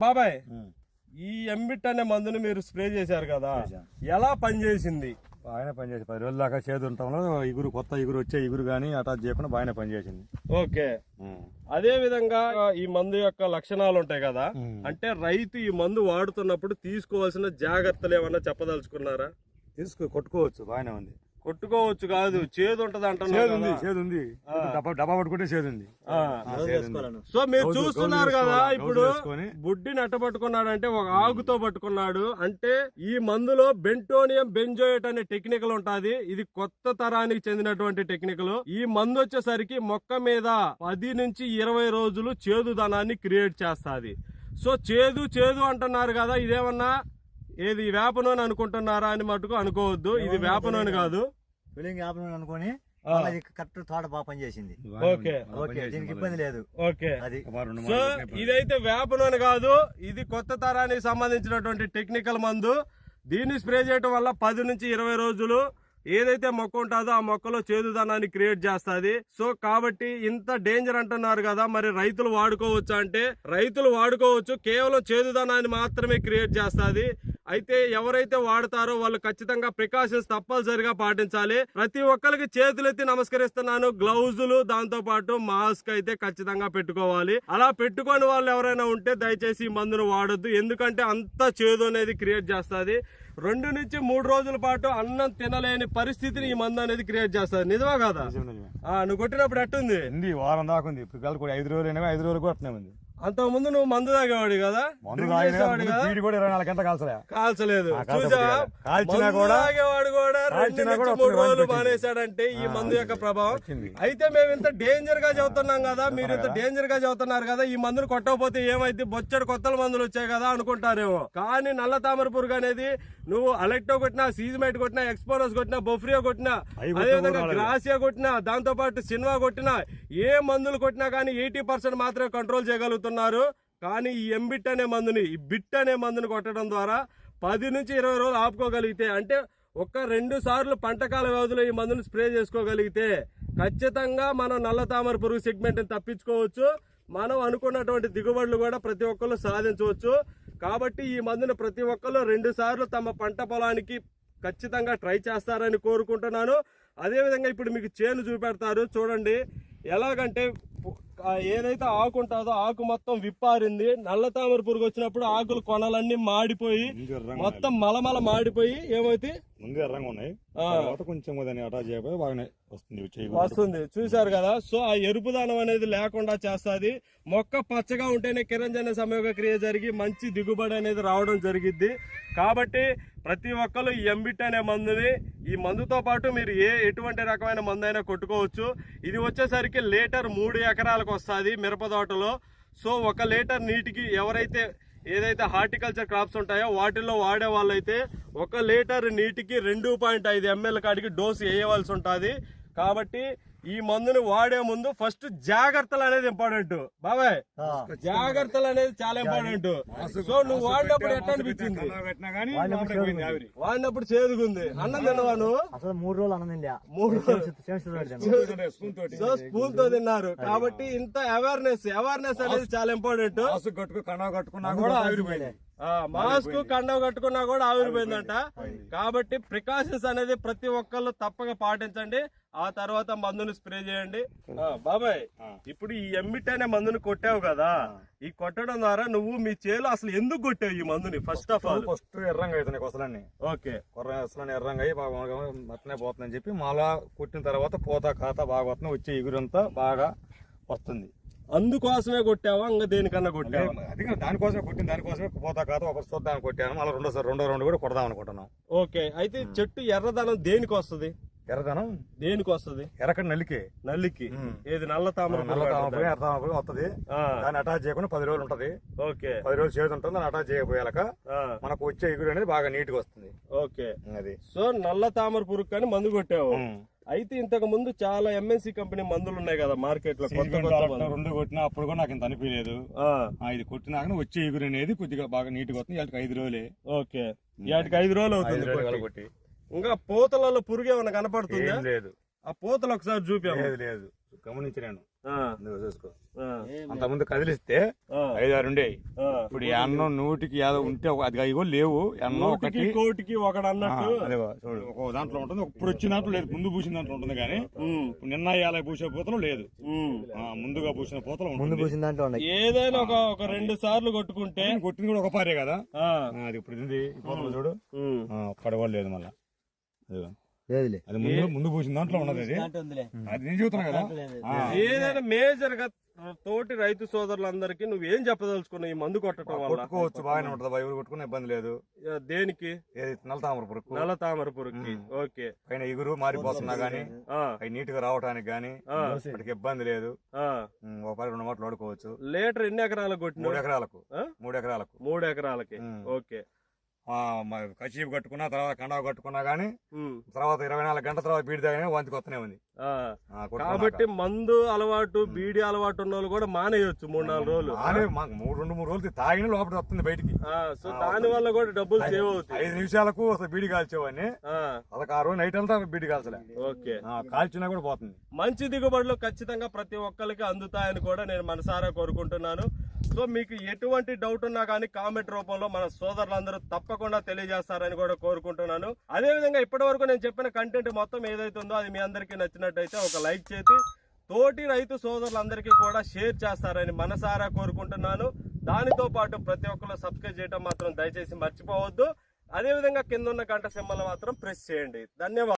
బాబాయ్ ఈ ఎంబిట్ అనే మందుని మీరు స్ప్రే చేశారు కదా. ఎలా పనిచేసింది? బాగానే పనిచేసి పది రోజుల దాకా చేదు ఉండటంలో ఇగురు కొత్త ఇగురు వచ్చే ఇగురు కానీ అటాచ్ చేయకుండా బాగానే పనిచేసింది. ఓకే. అదే విధంగా ఈ మందు యొక్క లక్షణాలు ఉంటాయి కదా. అంటే రైతు ఈ మందు వాడుతున్నప్పుడు తీసుకోవాల్సిన జాగ్రత్తలు ఏమన్నా చెప్పదలుచుకున్నారా? తీసుకు కొట్టుకోవచ్చు. బాగానే ఉంది. కొట్టుకోవచ్చు కాదు. చేదు ఉంటది అంటున్నారు చేదు. చేదు ఉంది డబ్బా పట్టుకుంటే చేదు చేదు ఉంది. సో మీరు చూస్తున్నారు కదా. ఇప్పుడు. బుడ్డిని అట్ట పట్టుకున్నాడు అంటే ఒక ఆగుతో పట్టుకున్నాడు. అంటే ఈ మందులో బెంటోనియం బెంజోయేట్ అనే టెక్నికల్ ఉంటది. ఇది కొత్త తరానికి చెందినటువంటి టెక్నికల్. ఈ మందు వచ్చేసరికి మొక్క మీద పది నుంచి ఇరవై రోజులు చేదుదనాన్ని క్రియేట్ చేస్తాది. సో చేదు చేదు అంటున్నారు కదా ఇదేమన్నా ఏది వేప నూనె అనుకుంటున్నారా అని మటుకు అనుకోవద్దు ఇది వేప నూనె కాదు ఫిలింగ్ ఆపడం అనుకొని ఆ. అది కరెక్ట్ తోట బాగా పనిచేసింది. ఓకే. ఓకే దీనికి. ఇబ్బంది లేదు ఓకే అది సో. ఇదైతే వేప నూనె కాదు ఇది కొత్త తరానికి సంబంధించినటువంటి టెక్నికల్ మందు దీన్ని స్ప్రే చేయడం వల్ల పది నుంచి ఇరవై రోజులు ఏదైతే మొక్క ఉంటుందో ఆ మొక్కలో చేదుదనాన్ని క్రియేట్ చేస్తుంది సో కాబట్టి ఇంత డేంజర్ అంటున్నారు కదా మరి రైతులు వాడుకోవచ్చు అంటే రైతులు వాడుకోవచ్చు కేవలం చేదుదనాన్ని మాత్రమే క్రియేట్ చేస్తుంది అయితే ఎవరైతే వాడతారో వాళ్ళు ఖచ్చితంగా ప్రికాషన్స్ తప్పనిసరిగా పాటించాలి. ప్రతి ఒక్కరికి చేతులెత్తి నమస్కరిస్తున్నాను. గ్లౌజులు దాంతో పాటు మాస్క్ అయితే ఖచ్చితంగా పెట్టుకోవాలి. అలా పెట్టుకొని వాళ్ళు ఎవరైనా ఉంటే దయచేసి ఈ మందును వాడొద్దు. ఎందుకంటే అంత చేదు అనేది క్రియేట్ చేస్తుంది. రెండు నుంచి మూడు రోజుల పాటు అన్నం తినలేని పరిస్థితిని ఈ మందు అనేది క్రియేట్ చేస్తుంది. నిజమా కాదా? నువ్వు కొట్టినప్పుడు ఎట్టుంది? వారం దాకా ఉంది. ఐదు రోజులు ఐదు రోజులు ఉంది అంత ముందు నువ్వు మందు తాగేవాడి కదా? కూడా ఇరవై నాలుగు గంటలు కాల్చలే. కాల్చలేదు. కాల్చినా కూడా- తాగేవాడు కూడా రెండు నుంచి మూడు రోజులు. మానేశాడంటే ఈ మందు యొక్క ప్రభావం. అయితే మేము ఇంత డేంజర్గా చదువుతున్నాం కదా మీరు ఇంత. డేంజర్గా చదువుతున్నారు కదా ఈ మందును కొట్టకపోతే ఏమైంది బొచ్చడు కొత్త మందులు వచ్చాయి కదా అనుకుంటారేమో. కానీ నల్ల తామర పురుగు అనేది నువ్వు అలెక్టో కొట్టినా సీజమైట్ కొట్టినా ఎక్స్పోరస్ కొట్టినా బొఫ్రియో కొట్టినా అవి అదే కొట్టినా విధంగా కూడా గ్రాసియా కొట్టినా దాంతో పాటు సినిమా కొట్టినా ఏ మందులు కొట్టినా కానీ ఎయిటీ పర్సెంట్ మాత్రమే కంట్రోల్ కొడుతున్నారు. కానీ ఈ ఎంబిట్ అనే మందుని ఈ బిట్ అనే మందుని కొట్టడం ద్వారా పది నుంచి ఇరవై రోజులు ఆపుకోగలిగితే అంటే ఒక రెండు సార్లు పంటకాల వ్యవధిలో ఈ మందుని స్ప్రే చేసుకోగలిగితే ఖచ్చితంగా మనం నల్ల తామర పురుగు సెగ్మెంట్ని తప్పించుకోవచ్చు. మనం అనుకున్నటువంటి దిగుబడులు కూడా ప్రతి ఒక్కరు సాధించవచ్చు. కాబట్టి ఈ మందుని ప్రతి ఒక్కరు రెండు సార్లు తమ పంట పొలానికి ఖచ్చితంగా ట్రై చేస్తారని కోరుకుంటున్నాను. అదేవిధంగా ఇప్పుడు మీకు చేను చూపెడతారు. చూడండి ఎలాగంటే ఏదైతే ఆకు ఉంటుందో ఆకు మొత్తం విప్పారింది. నల్ల తామర పురుగు వచ్చినప్పుడు ఆకులు కొనలన్నీ మాడిపోయి మొత్తం మలమల మాడిపోయి ఏమైతే? ముందు ఎర్రంగా ఉన్నాయి. కొంచెం అటాచ్ బాగానే వస్తుంది చూసారు వస్తుంది. చూశారు కదా? సో ఆ ఎరుపుదానం అనేది లేకుండా చేస్తుంది. మొక్క పచ్చగా ఉంటేనే కిరంజన సంయోగ క్రియ జరిగి మంచి దిగుబడి అనేది రావడం జరిగిద్ది. కాబట్టి ప్రతి ఒక్కరు ఈ ఎంబిట్ అనే మందుని ఈ మందుతో పాటు మీరు ఏ ఎటువంటి రకమైన మందు అయినా కొట్టుకోవచ్చు. ఇది వచ్చేసరికి లీటర్ మూడు ఎకరాలకు వస్తుంది మిరప తోటలో. సో ఒక లీటర్ నీటికి ఎవరైతే ఏదైతే హార్టికల్చర్ క్రాప్స్ ఉంటాయో వాటిల్లో వాడే వాళ్ళైతే ఒక లీటర్ నీటికి రెండు పాయింట్ ఐదు ఎంఎల్ కాడికి డోసు వేయవలసి ఉంటుంది. కాబట్టి ఈ మందుని వాడే ముందు ఫస్ట్ జాగ్రత్తలు అనేది ఇంపార్టెంట్ బాబాయ్. జాగ్రత్తలు అనేది చాలా ఇంపార్టెంట్ సో నువ్వు వాడినప్పుడు ఎట్లా అనిపించింది. వాడినప్పుడు చేదుగుంది. అన్నం తిన్నవా నువ్వు? అసలు మూడు రోజులు అన్నం మూడు సో స్పూన్తో తిన్నారు. కాబట్టి ఇంత అవేర్నెస్ అవేర్నెస్ అనేది చాలా ఇంపార్టెంట్ కట్టుకు కన్నా కట్టుకున్నా కూడా ఆవిరిపోయింది. మాస్క్ కండవ కట్టుకున్నా కూడా ఆవిరిపోయిందంట. కాబట్టి ప్రికాషన్స్ అనేది ప్రతి ఒక్కళ్ళు తప్పక పాటించండి. ఆ తర్వాత మందుని స్ప్రే చేయండి. బాబాయ్. ఇప్పుడు ఈ ఎమ్మిట్ అనే మందుని కొట్టావు కదా. ఈ కొట్టడం ద్వారా నువ్వు మీ చేలో అసలు ఎందుకు కొట్టావు ఈ మందుని ఫస్ట్ ఆఫ్ ఆల్ ఫస్ట్ ఎర్రంగా అవుతున్నాయి కొసలన్నీ ఓకే. అసలు ఎర్రంగా అయ్యి బాగా బాగా అట్లనే పోతుందని చెప్పి మళ్ళా కొట్టిన తర్వాత పోతా ఖాతా బాగా వస్తుంది వచ్చే ఎగురంతా బాగా వస్తుంది. అందుకోసమే కొట్టావా? ఇంకా దేనికన్నా కొట్టావా? అది కాదు, దానికోసమే కొట్టిన దానికోసమే పోతా ఖాతా ఒక చూద్దామని కొట్టాను. మళ్ళీ రెండోసారి రెండో రౌండ్ కూడా కొడదాం అనుకుంటున్నాం. ఓకే అయితే చెట్టు ఎర్రదనం దేనికి వస్తుంది? ఎర్రదనం? దేనికి వస్తుంది? ఎర్రకడ నల్లికే. నల్లికి. ఏది? నల్ల తామర నల్ల అంటారు. ఎర్ర తామరపురి వస్తుంది. దాన్ని అటాచ్ చేయకుండా పది రోజులు ఉంటది. ఓకే. పది రోజులు చేదు ఉంటుంది దాన్ని అటాచ్ చేయకపోయాక మనకు వచ్చే ఎగురు అనేది బాగా నీట్గా వస్తుంది. ఓకే. అది. సో నల్ల తామర పురుగు కానీ మందు కొట్టావు. అయితే ఇంతకు ముందు చాలా ఎంఎన్సీ కంపెనీ మందులు ఉన్నాయి కదా మార్కెట్లో. రెండు కొట్టినా అప్పుడు కూడా నాకు ఇంత అనిపించలేదు. ఇది కొట్టినాక వచ్చే ఎగురు అనేది కొద్దిగా బాగా నీట్గా వస్తుంది. వాటికి ఐదు రోజులే. ఓకే. వాటికి ఐదు రోజులు అవుతుంది ఇంకా పూతలలో పురుగు ఏమైనా కనపడుతుందా? లేదు. ఆ పూతలు ఒకసారి చూపాము లేదు లేదు. చూసుకో. అంత ముందు కదిలిస్తే ఆ, ఐదారు ఉండేవి. ఇప్పుడు ఈ అన్నం నూటికి ఏదో ఉంటే ఒక- అది ఇగో లేవు. అన్నం ఒకటి. కోటికి ఒకడు ఆ, అన్నట్టు చూడు. ఒక దాంట్లో ఉంటుంది ఇప్పుడు వచ్చిన దాంట్లో లేదు. ముందు పూసిన దాంట్లో ఉంటుంది కానీ నిన్న ఇవాళ పూసే పూతలు లేదు. ముందుగా పూసిన పూతలు ముందు ఉంటుంది పూసిన దాంట్లో ఉన్నాయి. ఏదైనా ఒక ఒక రెండు సార్లు కొట్టుకుంటే నేను కొట్టింది కూడా ఒక పారే కదా. అది ఇప్పుడు ఇది పూతలు చూడు. ఒక్కడ కూడా లేదు మళ్ళా. అదిగో. లేదులే. అది ముందు ముందు పూసిన దాంట్లో ఉన్నది అది. అది నేను చెబుతున్నా కదా. ఆ, ఏదైనా మేజర్గా తోటి రైతు సోదరులందరికీ నువ్వేం చెప్పదలుచుకున్నావు ఈ మందు కొట్టడం వల్ల? కొట్టుకోవచ్చు బాగానే ఉంటది ఎవరు కొట్టుకునే ఇబ్బంది లేదు. దేనికి? ఏది? నల్లతామర పురుకు నల్ల తామర పురుగుకి ఓకే. పైన ఎగురు మారిపోతున్నా గానీ ఆ, అవి నీట్గా రావడానికి గానీ వాటికి ఇబ్బంది లేదు. ఒక పది రెండు మాటలు వాడుకోవచ్చు. లీటర్ ఎన్ని ఎకరాలకు మూడు కొట్టినావు ఎకరాలకు? మూడు ఎకరాలకు. మూడు ఎకరాలకి. ఓకే. కచీపు కట్టుకున్నా తర్వాత కండావ కట్టుకున్నా గానీ. తర్వాత ఇరవై నాలుగు గంటల తర్వాత బీడి తాగానే వంతికి వస్తూనే ఉంది. కాబట్టి మందు అలవాటు బీడి అలవాటు ఉన్న వాళ్ళు కూడా మానేయొచ్చు మూడు నాలుగు రోజులు. మాకు మూడు రెండు మూడు రోజులు తాగిన లోపల వస్తుంది బయటికి. సో దాని వల్ల కూడా డబ్బులు సేవ్ అవుతాయి. ఐదు నిమిషాలకు అసలు బీడి కాల్చేవాడిని. ఆ, అదొక ఆ రోజు నైట్ అంతా బీడి కాల్చలే. ఓకే. కాల్చినా కూడా పోతుంది. మంచి దిగుబడులు ఖచ్చితంగా ప్రతి ఒక్కరికి అందుతాయని కూడా నేను మనసారా కోరుకుంటున్నాను. సో మీకు ఎటువంటి డౌట్ ఉన్నా కానీ కామెంట్ రూపంలో మన సోదరులందరూ తప్పకుండా తెలియజేస్తారని కూడా కోరుకుంటున్నాను. అదేవిధంగా ఇప్పటి వరకు నేను చెప్పిన కంటెంట్ మొత్తం ఏదైతే ఉందో అది మీ అందరికీ నచ్చినట్టయితే ఒక లైక్ చేసి తోటి రైతు సోదరులందరికీ కూడా షేర్ చేస్తారని మనసారా కోరుకుంటున్నాను. దానితో పాటు ప్రతి ఒక్కరు సబ్స్క్రైబ్ చేయడం మాత్రం దయచేసి మర్చిపోవద్దు. అదేవిధంగా కింద ఉన్న గంట సింబల్ మాత్రం ప్రెస్ చేయండి. ధన్యవాదాలు.